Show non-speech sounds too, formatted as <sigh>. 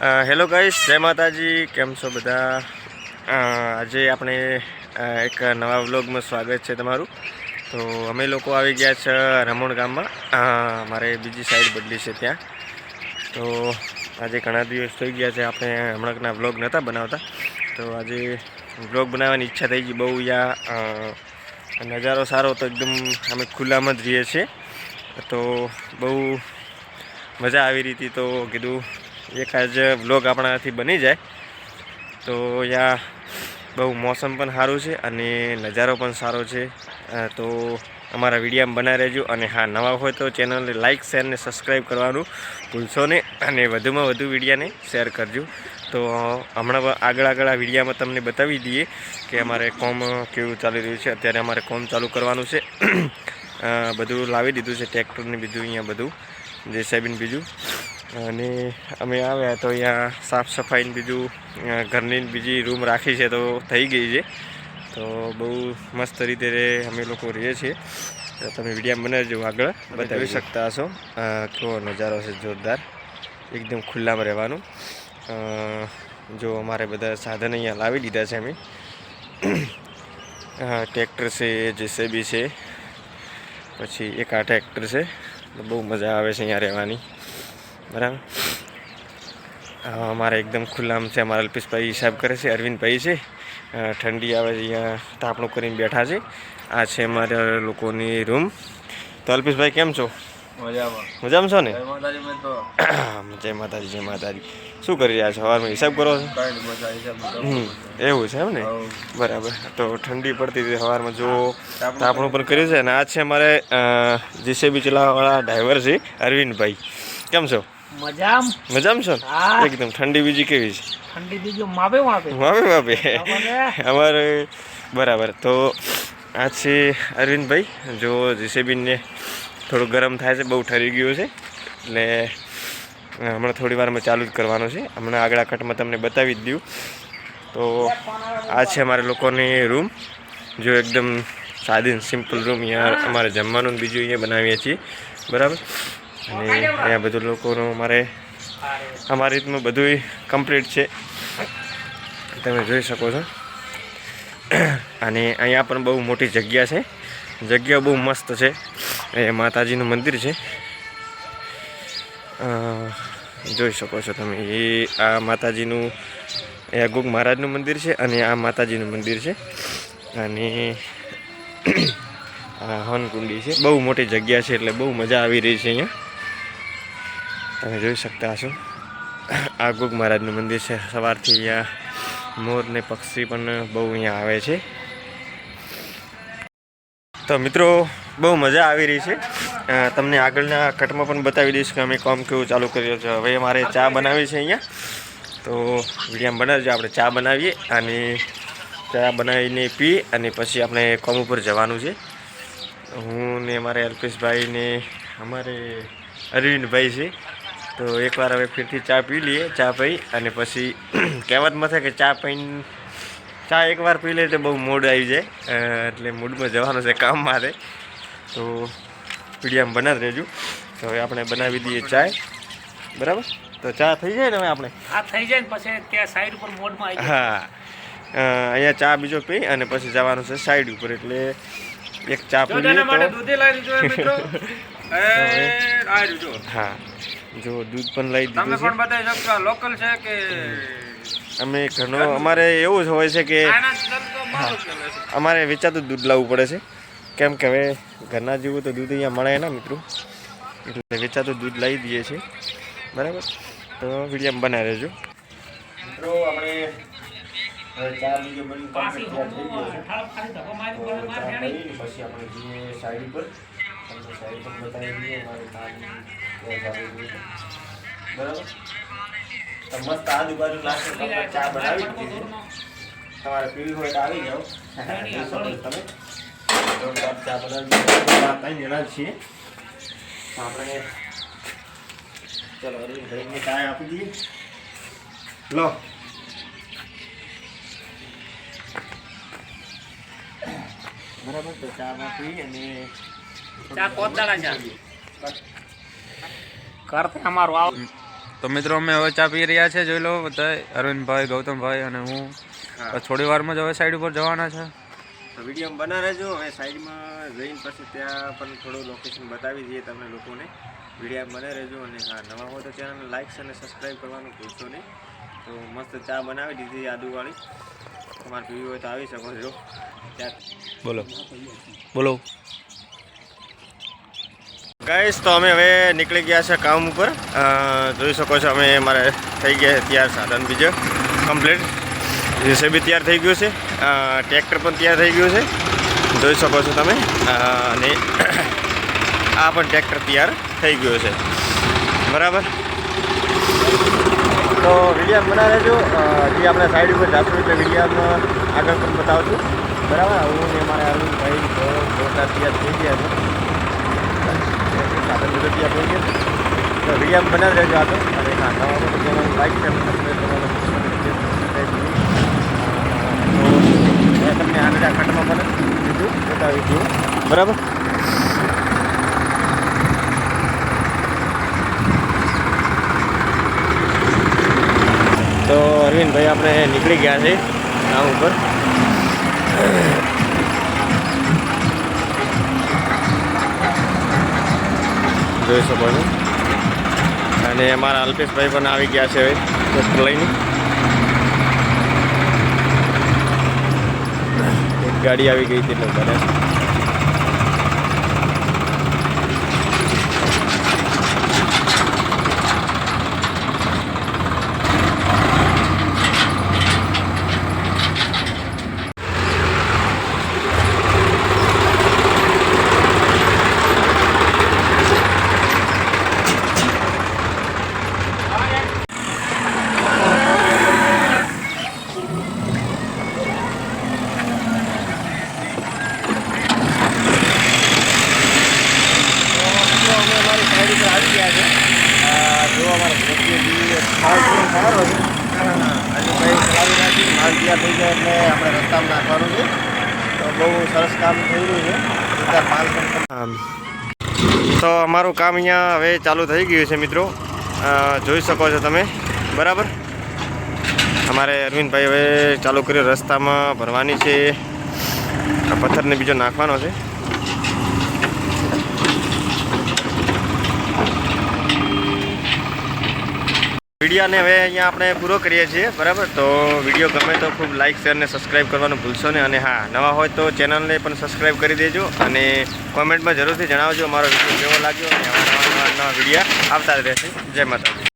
Hello ગાઈશ જય માતાજી, કેમ છો બધા? આજે આપણે એક નવા વ્લોગમાં સ્વાગત છે તમારું. તો અમે લોકો આવી ગયા છે રમણ ગામમાં. મારે બીજી સાઈડ બદલી છે ત્યાં. તો આજે ઘણા દિવસ થઈ ગયા છે આપણે હમણાંના વ્લોગ નહોતા બનાવતા. તો આજે વ્લોગ બનાવવાની ઈચ્છા થઈ ગઈ, બહુ યા નજારો સારો તો એકદમ અમે ખુલ્લામાં જ રહીએ છીએ. તો બહુ મજા આવી રહી હતી તો કીધું એકાદ વ્લોગ આપણાથી બની જાય. તો યા, બહુ મોસમ પણ સારું છે અને નજારો પણ સારો છે. તો અમારા વિડીયામાં બનાવી રહેજો અને હા, નવા હોય તો ચેનલને લાઇક શેર ને સબસ્ક્રાઈબ કરવાનું ભૂલશો નહીં અને વધુમાં વધુ વિડીયાને શેર કરજો. તો હમણાં આગળ આગળ આ વિડીયામાં તમને બતાવી દઈએ કે અમારે કોમ કેવું ચાલી રહ્યું છે. અત્યારે અમારે કોમ ચાલુ કરવાનું છે. બધું લાવી દીધું છે ટ્રેક્ટરને બીજું અહીંયા બધું. જે સાહેબીને બીજું. અને અમે આવ્યા તો અહીંયા સાફ સફાઈને બીજું ઘરની બીજી રૂમ રાખી છે તો થઈ ગઈ છે. તો બહુ મસ્ત રીતે અમે લોકો રહીએ છીએ. તો તમે વીડિયો બનાવજો આગળ બતાવી શકતા હશો. કેવો નજારો છે જોરદાર. એકદમ ખુલ્લામાં રહેવાનું. જો અમારે બધા સાધન અહીંયા લાવી દીધા છે અમે. ટ્રેક્ટર છે જેસીબી છે પછી એક આ ટ્રેક્ટર છે. બહુ મજા આવે છે અહીંયા રહેવાની. બરાબર? અમારે એકદમ ખુલ્લામ છે. અમારા અલ્પેશભાઈ હિસાબ કરે છે અરવિંદભાઈ છે. ઠંડી આવે છે અહીંયા તાપણું કરીને બેઠા છે. આ છે અમારા લોકોની રૂમ. તો અલ્પેશભાઈ કેમ છો? મજામાં. મજામાં છો ને? જય માતાજી <coughs> જય માતાજી શું કરી રહ્યા છો? સવારમાં હિસાબ કરો છો? એવું છે એમ ને? બરાબર. તો ઠંડી પડતી હતી સવારમાં. જો તાપણું પણ કર્યું છે. અને આ છે અમારે જીસીબી ચલાવવાવાળા ડ્રાઈવર છે અરવિંદભાઈ. કેમ છો? મજામ? મજામાં છો? એકદમ. ઠંડી બીજી કેવી છે? ઠંડી બીજું માપે માપે. માપે માપે. અમારે? બરાબર. તો આ છે અરવિંદભાઈ. જો જીસીબીને થોડું ગરમ થાય છે બહુ ઠરી ગયું છે. એટલે હમણાં થોડી વારમાં ચાલુ જ કરવાનું છે. હમણાં આગળ કટમાં તમને બતાવી જ દઉં. તો આ છે અમારે લોકોની રૂમ. જો એકદમ સાદી સિમ્પલ રૂમ. અહીંયા અમારે જમવાનું બીજું અહીંયા બનાવીએ છીએ. બરાબર? અને અહીંયા બધું લોકોનું અમારે અમારી રીતનું બધું કમ્પ્લીટ છે. તમે જોઈ શકો છો. અને અહીંયા પણ બહુ મોટી જગ્યા છે. જગ્યા બહુ મસ્ત છે. એ માતાજીનું મંદિર છે. જોઈ શકો છો તમે. એ આ માતાજીનું એ અગુગ મહારાજનું મંદિર છે અને આ માતાજીનું મંદિર છે. અને આ હનકુંડી છે. બહુ મોટી જગ્યા છે એટલે બહુ મજા આવી રહી છે અહીંયા. તમે જોઈ શકતા હશો. આ મહારાજનું મંદિર છે. સવારથી અહીંયા મોર ને પક્ષી પણ બહુ અહીંયા આવે છે. તો મિત્રો, બહુ મજા આવી રહી છે. તમને આગળના કટમાં પણ બતાવી દઈશ કે અમે કામ કેવું ચાલુ કર્યો છે. હવે અમારે ચા બનાવી છે અહીંયા. તો વિડીયામાં બનાવજો. આપણે ચા બનાવીએ અને ચા બનાવીને પી અને પછી આપણે કોમ ઉપર જવાનું છે. હું ને અમારે અલ્પેશભાઈ ને અમારે અરવિંદભાઈ છે. તો એકવાર હવે ફરીથી ચા પી લઈએ ચા પી અને પછી <clears throat> કહેવતમાં થાય કે ચા પીને ચા એકવાર પી લે તો બહુ મૂડ આવી જાય. એટલે મૂડમાં જવાનું છે કામ મારે. તો પીડિયામાં બનાવી રહેજો તો હવે આપણે બનાવી દઈએ ચા બરાબર? તો ચા થઈ જાય ને હવે આપણે? આ થઈ જાય ને પછી ત્યાં સાઈડ ઉપર મોડમાં હા. અહીંયા ચા બીજો પી અને પછી જવાનું છે સાઈડ ઉપર એટલે એક ચા પી લઈએ તો. હે. <laughs> જો દૂધ પણ લઈ તમે દીધું પણ છે બતાવી શકો લોકલ છે કે અમે ઘણો અમારે એવું જ હોય છે કે અમારે વેચાતું દૂધ લાવવું પડે છે. કેમ કે હવે ઘરના જેવું તો દૂધ અહીંયા મળે ના મિત્રો. એટલે વેચાતું દૂધ લાવી દઈએ છીએ. બરાબર? તો વીડિયો બનાવી રહેજો. મિત્રો આપણે હવે ચા બની પાછી complete તૈયાર થઈ ગયો છે. ઠાળ ખાલી ધક્કો મારી તો બોલે માર ચા જાણી. પીને પછી આપણે જઈએ સાઈડ પર સાઈડ પર બતાવી દઈએ અમારે બરાબર તો મસ્ત આજુબાજુ નાસ્તો ચા બનાવી તમારે પીવી હોય તો આવી જાઓ તમે જોરદાર ચા બનાવી દીધી. જણા છીએ આપણે ચલો અરવિંદભાઈને ચાય આપી દઈએ લો બરાબર તો ચામાં પી અને ચા કોતદાડા ચા કરતે અમારું આવ તો મિત્રો અમે હવે ચા પી રહ્યા છે જોઈ લો બધા અરવિંદભાઈ ગૌતમભાઈ અને હું. થોડી વારમાં જ હવે સાઈડ ઉપર જવાના છે. તો વીડિયો બના રહેજો. હવે સાઈડમાં જઈને પછી ત્યાં પણ થોડું લોકેશન બતાવી દઈએ તમે લોકોને. વીડિયો બને રહેજો અને હા નવા હોય તો ચેનલને લાઇક્સ અને સબસ્ક્રાઈબ કરવાનું ભૂલશો નહીં. તો મસ્ત ચા બનાવી દીધી આદુવાળી. તમારે પીવી હોય તો આવી શકો છો. ત્યાં બોલો. બોલો. ગાઈસ તો અમે હવે નીકળી ગયા છે કામ ઉપર. જોઈ શકો છો અમે મારે થઈ ગયા છે તૈયાર સાધન બીજો કમ્પ્લીટ. જેસીબી તૈયાર થઈ ગયું છે. ટ્રેક્ટર પણ તૈયાર થઈ ગયું છે. જોઈ શકો છો તમે. અને <coughs> આ પણ ટ્રેક્ટર તૈયાર થઈ ગયું છે. બરાબર? તો વિડીયા બના રહેજો જે આપણે સાઈડ ઉપર જાશું એટલે વિડીયોમાં આગળ પણ બતાવશું બરાબર? હું ને અરવિંદભાઈ જોરદાર તૈયાર થઈ ગયા છે. સાધન બધું ત્યાં થઈ ગયું તો વીડિયો બનાવી રહેજો આગળ અને હા નવા હોય તો ચેનલ લાઈક છે સબસ્ક્રાઈબ કરવાનું ભૂલશો નહીં. જે subscribe નહીં. અ, તો મેં તમને આગળ આ ખંડમાં પણ બીજું બતાવી દઉં બરાબર તો અરવિંદભાઈ આપણે નીકળી ગયા છે કામ ઉપર જોઈ શકો છો. અને અમારા અલ્પેશભાઈ પણ આવી ગયા છે ટ્રેક્ટર લઈને. એક ગાડી આવી ગઈ હતી એટલે બધા આપણે રસ્તામાં નાખવાનું છે. તો બહુ સરસ કામ થઈ રહ્યું છે તો અમારું કામ અહીંયા હવે ચાલુ થઈ ગયું છે મિત્રો. જોઈ શકો છો તમે. બરાબર? અમારે અરવિંદભાઈ હવે ચાલુ કર્યો રસ્તામાં ભરવાની છે. પથ્થરને બીજો નાખવાનો છે. વિડીયોને હવે અહીંયા આપણે પૂરો કરીએ છીએ, બરાબર? તો વીડિયો ગમે તો ખૂબ લાઇક શેર અને સબસ્ક્રાઈબ કરવાનું ભૂલશો ને અને હા, નવા હોય તો ચેનલને પણ સબસ્ક્રાઈબ કરી દેજો અને કોમેન્ટમાં જરૂરથી જણાવજો અમારો વીડિયો કેવો લાગ્યો અને નવા નવા નવા વીડિયો આવતા જ રહેશે. જય માતાજી.